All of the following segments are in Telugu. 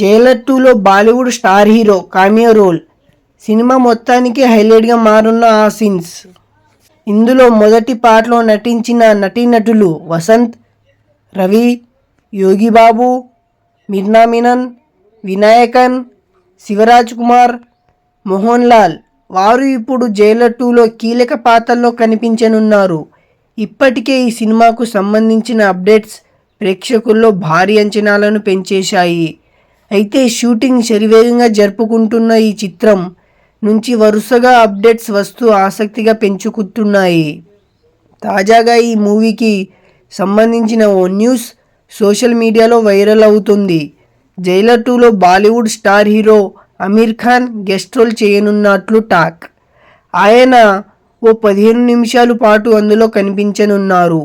జైలర్ టూలో Bollywood star hero cameo role cinema మొత్తానికి హైలైట్గా మారున్న ఆ సీన్స్. ఇందులో మొదటి పాటలో నటించిన నటీనటులు వసంత్ రవి యోగిబాబు మిర్నా మీనన్ వినాయకన్ శివరాజ్ కుమార్ మోహన్ లాల్. వారు ఇప్పుడు జైలర్ టూలో కీలక పాత్రల్లో కనిపించనున్నారు. ఇప్పటికే ఈ సినిమాకు సంబంధించిన అప్డేట్స్ ప్రేక్షకుల్లో భారీ అంచనాలను పెంచేశాయి. అయితే షూటింగ్ శరివేగంగా జరుపుకుంటున్న ఈ చిత్రం నుంచి వరుసగా అప్డేట్స్ వస్తూ ఆసక్తిగా పెంచుకుంటున్నాయి. తాజాగా ఈ మూవీకి సంబంధించిన ఓ న్యూస్ సోషల్ మీడియాలో వైరల్ అవుతుంది. జైలర్ టూలో Bollywood star hero Aamir Khan guest role చేయనున్నట్లు టాక్. ఆయన ఓ పదిహేను నిమిషాల పాటు అందులో కనిపించనున్నారు.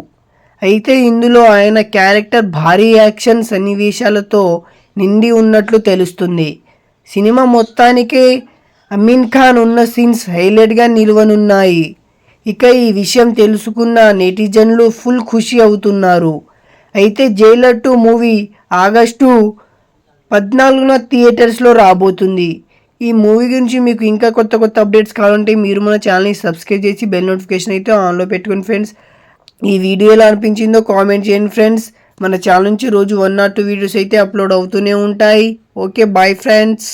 అయితే ఇందులో ఆయన క్యారెక్టర్ భారీ యాక్షన్ సన్నివేశాలతో నిండి ఉన్నట్లు తెలుస్తుంది. సినిమా మొత్తానికే అమీన్ ఖాన్ ఉన్న సీన్స్ హైలైట్గా నిలువనున్నాయి. ఇక ఈ విషయం తెలుసుకున్న నెటిజన్లు ఫుల్ ఖుషి అవుతున్నారు. అయితే జైలర్ టూ మూవీ ఆగస్టు పద్నాలుగున థియేటర్స్లో రాబోతుంది. ఈ మూవీ గురించి మీకు ఇంకా కొత్త కొత్త అప్డేట్స్ కావాలంటే మీరు మన ఛానల్ని సబ్స్క్రైబ్ చేసి బెల్ నోటిఫికేషన్ అయితే ఆన్లో పెట్టుకోండి ఫ్రెండ్స్. ఈ వీడియో ఎలా అనిపించిందో కామెంట్ చేయండి ఫ్రెండ్స్. మన ఛానల్ నుంచి రోజు వన్ ఆర్ టూ వీడియోస్ అయితే అప్లోడ్ అవుతూనే ఉంటాయి. Okay bye friends